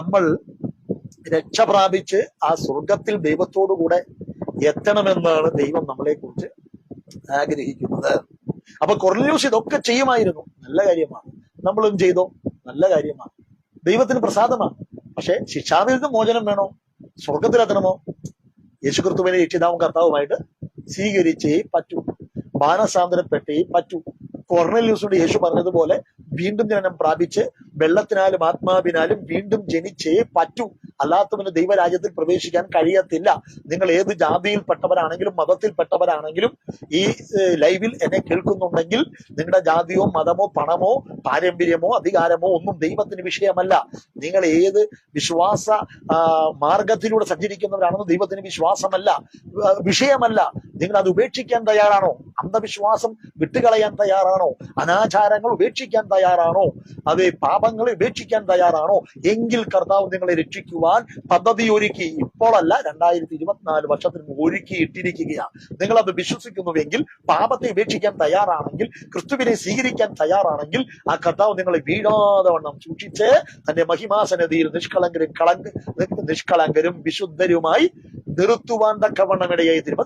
നമ്മൾ രക്ഷ പ്രാപിച്ച് ആ സ്വർഗത്തിൽ ദൈവത്തോടു കൂടെ എത്തണമെന്നാണ് ദൈവം നമ്മളെ കുറിച്ച് ആഗ്രഹിക്കുന്നത്. അപ്പൊ കൊറലൂസ് ഇതൊക്കെ ചെയ്യുമായിരുന്നു. നല്ല കാര്യമാണ്. നമ്മളും ചെയ്തോ. നല്ല കാര്യമാണ്. ദൈവത്തിന് പ്രസാദമാണ്. പക്ഷെ ശിക്ഷാവിൽ നിന്ന് മോചനം വേണോ? സ്വർഗത്തിലെത്തണമോ യേശുക്രിസ്തുവിനെ രക്ഷിതാവും കർത്താവുമായിട്ട് സ്വീകരിച്ചേ പറ്റൂ. മാനസാന്തരപ്പെട്ടേ പറ്റൂ. കൊർണല്യൂസിനോട് യേശു പറഞ്ഞതുപോലെ വീണ്ടും ജനനം പ്രാപിച്ച് വെള്ളത്തിനാലും ആത്മാവിനാലും വീണ്ടും ജനിച്ചേ പറ്റൂ. അല്ലാത്തവന് ദൈവരാജ്യത്തിൽ പ്രവേശിക്കാൻ കഴിയത്തില്ല. നിങ്ങൾ ഏത് ജാതിയിൽപ്പെട്ടവരാണെങ്കിലും മതത്തിൽപ്പെട്ടവരാണെങ്കിലും ഈ ലൈവിൽ എന്നെ കേൾക്കുന്നുണ്ടെങ്കിൽ നിങ്ങളുടെ ജാതിയോ മതമോ പണമോ പാരമ്പര്യമോ അധികാരമോ ഒന്നും ദൈവത്തിന് വിഷയമല്ല. നിങ്ങൾ ഏത് വിശ്വാസ മാർഗത്തിലൂടെ സഞ്ചരിക്കുന്നവരാണെന്ന് ദൈവത്തിന് വിശ്വാസമല്ല. വിഷയമല്ല. നിങ്ങൾ അത് ഉപേക്ഷിക്കാൻ തയ്യാറാണോ? അന്ധവിശ്വാസം വിട്ടുകളയാൻ തയ്യാറാണോ? അനാചാരങ്ങൾ ഉപേക്ഷിക്കാൻ തയ്യാറാണോ? അത് പാപങ്ങളെ ഉപേക്ഷിക്കാൻ തയ്യാറാണോ? എങ്കിൽ കർത്താവ് നിങ്ങളെ രക്ഷിക്കുവാൻ പദ്ധതി ഒരുക്കി. ഇപ്പോഴല്ല രണ്ടായിരത്തി ഇരുപത്തിനാല് വർഷത്തിന് ഒരുക്കിയിട്ടിരിക്കുകയാണ് നിങ്ങൾ അത് വിശ്വസിക്കുന്നുവെങ്കിൽ പാപത്തെ ഉപേക്ഷിക്കാൻ തയ്യാറാണെങ്കിൽ ക്രിസ്തുവിനെ സ്വീകരിക്കാൻ തയ്യാറാണെങ്കിൽ ആ കർത്താവ് നിങ്ങളെ വീഴാതെ വണ്ണം സൂക്ഷിച്ച് തന്റെ മഹിമാസനതിയിൽ നിഷ്കളങ്കരും കളങ്ക നിഷ്കളങ്കരും വിശുദ്ധരുമായി നിർത്തുവാൻ തക്കവണ്ണം ഇടയായി തീരും